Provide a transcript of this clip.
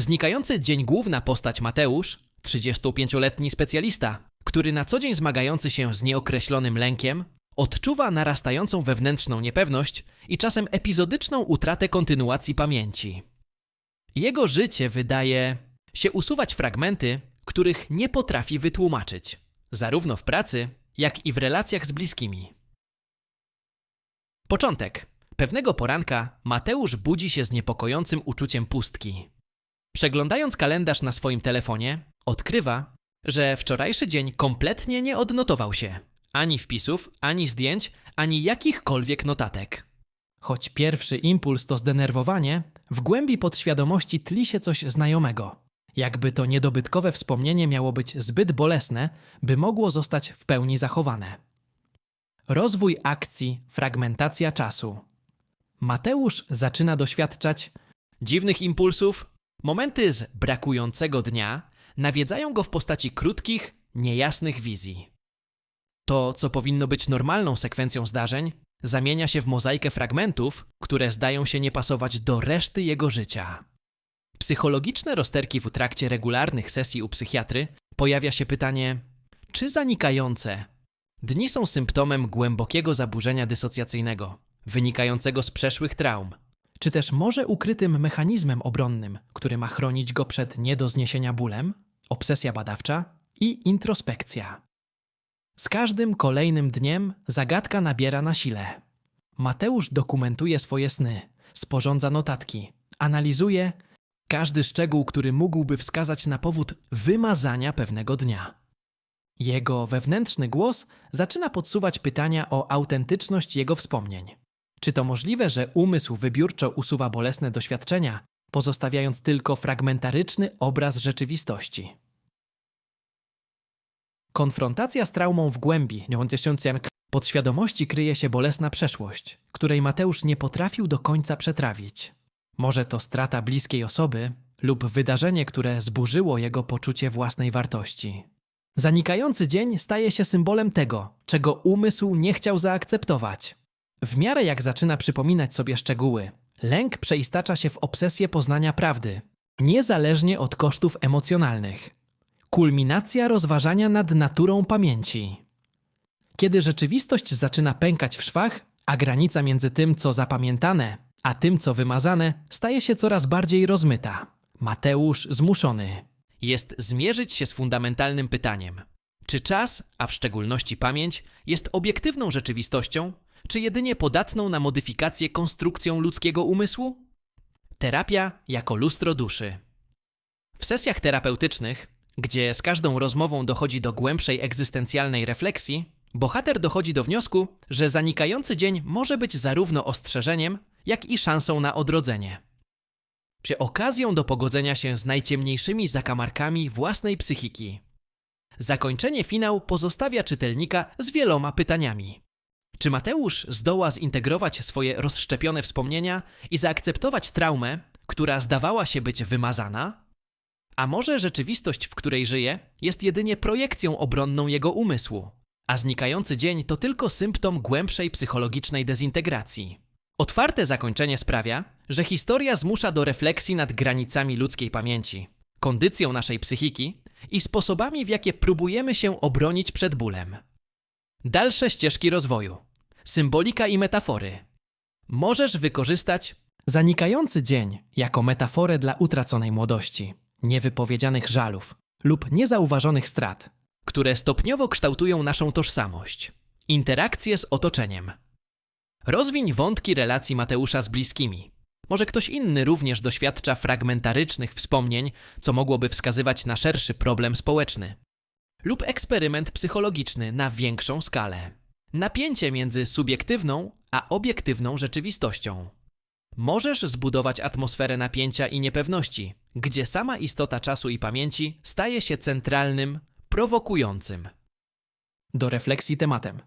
Znikający dzień główna postać Mateusz, 35-letni specjalista, który na co dzień zmagający się z nieokreślonym lękiem, odczuwa narastającą wewnętrzną niepewność i czasem epizodyczną utratę kontynuacji pamięci. Jego życie wydaje się usuwać fragmenty, których nie potrafi wytłumaczyć, zarówno w pracy, jak i w relacjach z bliskimi. Początek. Pewnego poranka Mateusz budzi się z niepokojącym uczuciem pustki. Przeglądając kalendarz na swoim telefonie, odkrywa, że wczorajszy dzień kompletnie nie odnotował się ani wpisów, ani zdjęć, ani jakichkolwiek notatek. Choć pierwszy impuls to zdenerwowanie, w głębi podświadomości tli się coś znajomego. Jakby to niedobytkowe wspomnienie miało być zbyt bolesne, by mogło zostać w pełni zachowane. Rozwój akcji, fragmentacja czasu. Mateusz zaczyna doświadczać dziwnych impulsów. Momenty z brakującego dnia nawiedzają go w postaci krótkich, niejasnych wizji. To, co powinno być normalną sekwencją zdarzeń, zamienia się w mozaikę fragmentów, które zdają się nie pasować do reszty jego życia. Psychologiczne rozterki w trakcie regularnych sesji u psychiatry pojawia się pytanie: czy zanikające dni są symptomem głębokiego zaburzenia dysocjacyjnego, wynikającego z przeszłych traum, czy też może ukrytym mechanizmem obronnym, który ma chronić go przed nie do bólem, obsesja badawcza i introspekcja. Z każdym kolejnym dniem zagadka nabiera na sile. Mateusz dokumentuje swoje sny, sporządza notatki, analizuje każdy szczegół, który mógłby wskazać na powód wymazania pewnego dnia. Jego wewnętrzny głos zaczyna podsuwać pytania o autentyczność jego wspomnień. Czy to możliwe, że umysł wybiórczo usuwa bolesne doświadczenia, pozostawiając tylko fragmentaryczny obraz rzeczywistości? Konfrontacja z traumą w głębi, podświadomości kryje się bolesna przeszłość, której Mateusz nie potrafił do końca przetrawić. Może to strata bliskiej osoby lub wydarzenie, które zburzyło jego poczucie własnej wartości. Zanikający dzień staje się symbolem tego, czego umysł nie chciał zaakceptować. W miarę jak zaczyna przypominać sobie szczegóły, lęk przeistacza się w obsesję poznania prawdy, niezależnie od kosztów emocjonalnych. Kulminacja rozważania nad naturą pamięci. Kiedy rzeczywistość zaczyna pękać w szwach, a granica między tym, co zapamiętane, a tym, co wymazane, staje się coraz bardziej rozmyta. Mateusz zmuszony jest zmierzyć się z fundamentalnym pytaniem: czy czas, a w szczególności pamięć, jest obiektywną rzeczywistością, czy jedynie podatną na modyfikację konstrukcją ludzkiego umysłu? Terapia jako lustro duszy. W sesjach terapeutycznych, gdzie z każdą rozmową dochodzi do głębszej egzystencjalnej refleksji, bohater dochodzi do wniosku, że zanikający dzień może być zarówno ostrzeżeniem, jak i szansą na odrodzenie. Czy okazją do pogodzenia się z najciemniejszymi zakamarkami własnej psychiki. Zakończenie finał pozostawia czytelnika z wieloma pytaniami. Czy Mateusz zdoła zintegrować swoje rozszczepione wspomnienia i zaakceptować traumę, która zdawała się być wymazana? A może rzeczywistość, w której żyje, jest jedynie projekcją obronną jego umysłu, a znikający dzień to tylko symptom głębszej psychologicznej dezintegracji? Otwarte zakończenie sprawia, że historia zmusza do refleksji nad granicami ludzkiej pamięci, kondycją naszej psychiki i sposobami, w jakie próbujemy się obronić przed bólem. Dalsze ścieżki rozwoju, symbolika i metafory. Możesz wykorzystać zanikający dzień jako metaforę dla utraconej młodości, niewypowiedzianych żalów lub niezauważonych strat, które stopniowo kształtują naszą tożsamość, interakcje z otoczeniem. Rozwiń wątki relacji Mateusza z bliskimi. Może ktoś inny również doświadcza fragmentarycznych wspomnień, co mogłoby wskazywać na szerszy problem społeczny. Lub eksperyment psychologiczny na większą skalę. Napięcie między subiektywną a obiektywną rzeczywistością. Możesz zbudować atmosferę napięcia i niepewności, gdzie sama istota czasu i pamięci staje się centralnym, prowokującym. Do refleksji tematem.